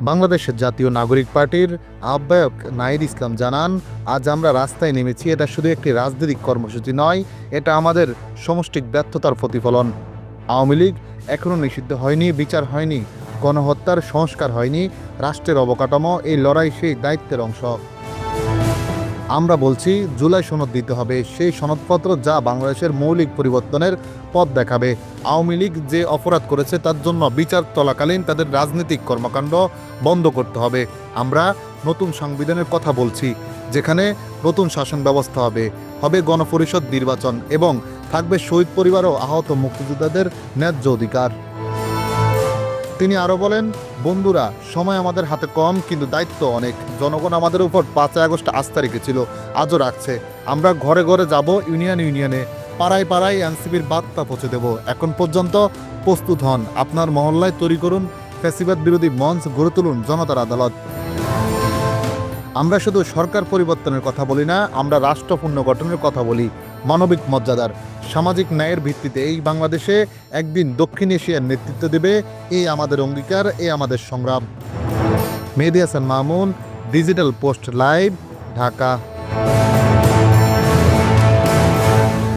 বাংলাদেশের জাতীয় নাগরিক পার্টির আহ্বায়ক নাইর ইসলাম জানান, আজ আমরা রাস্তায় নেমেছি, এটা শুধু একটি রাজনৈতিক কর্মসূচি নয়, এটা আমাদের সমষ্টিক ব্যর্থতার প্রতিফলন। আওয়ামী লীগ এখনও নিষিদ্ধ হয়নি, বিচার হয়নি, গণহত্যার সংস্কার হয়নি, রাষ্ট্রের অবকাঠামো এই লড়াই সেই দায়িত্বের অংশ। আমরা বলছি, জুলাই সনদ দিতে হবে। সেই সনদপত্র যা বাংলাদেশের মৌলিক পরিবর্তনের পথ দেখাবে। আওয়ামী লীগ যে অপরাধ করেছে, তার জন্য বিচার চলাকালীন তাদের রাজনৈতিক কর্মকাণ্ড বন্ধ করতে হবে। আমরা নতুন সংবিধানের কথা বলছি, যেখানে নতুন শাসন ব্যবস্থা হবে। হবে গণপরিষদ নির্বাচন এবং থাকবে শহীদ পরিবার ও আহত মুক্তিযোদ্ধাদের ন্যায্য অধিকার। তিনি আরও বলেন বন্ধুরা, সময় আমাদের হাতে কম, কিন্তু দায়িত্ব অনেক। জনগণ আমাদের উপর পাঁচই আগস্ট আস্থা রেখেছিল আজও রাখছে। আমরা ঘরে ঘরে যাব ইউনিয়ন ইউনিয়নে। পাড়ায় পাড়ায় এনসিপির বার্তা পৌঁছে দেব। এখন পর্যন্ত প্রস্তুত হন। আপনার মহল্লায় তৈরি করুন ফ্যাসিবাদ বিরোধী মঞ্চ গড়ে তুলুন জনতার আদালত। আমরা শুধু সরকার পরিবর্তনের কথা বলি না, আমরা রাষ্ট্র পুনর্গঠনের কথা বলি। মানবিক মর্যাদার, সামাজিক ন্যায়ের ভিত্তিতে এই বাংলাদেশে একদিন দক্ষিণ এশিয়ার নেতৃত্ব দেবে এই আমাদের অঙ্গীকার, এ আমাদের সংগ্রাম। Mehedi Hasan Mamun digital post live Dhaka.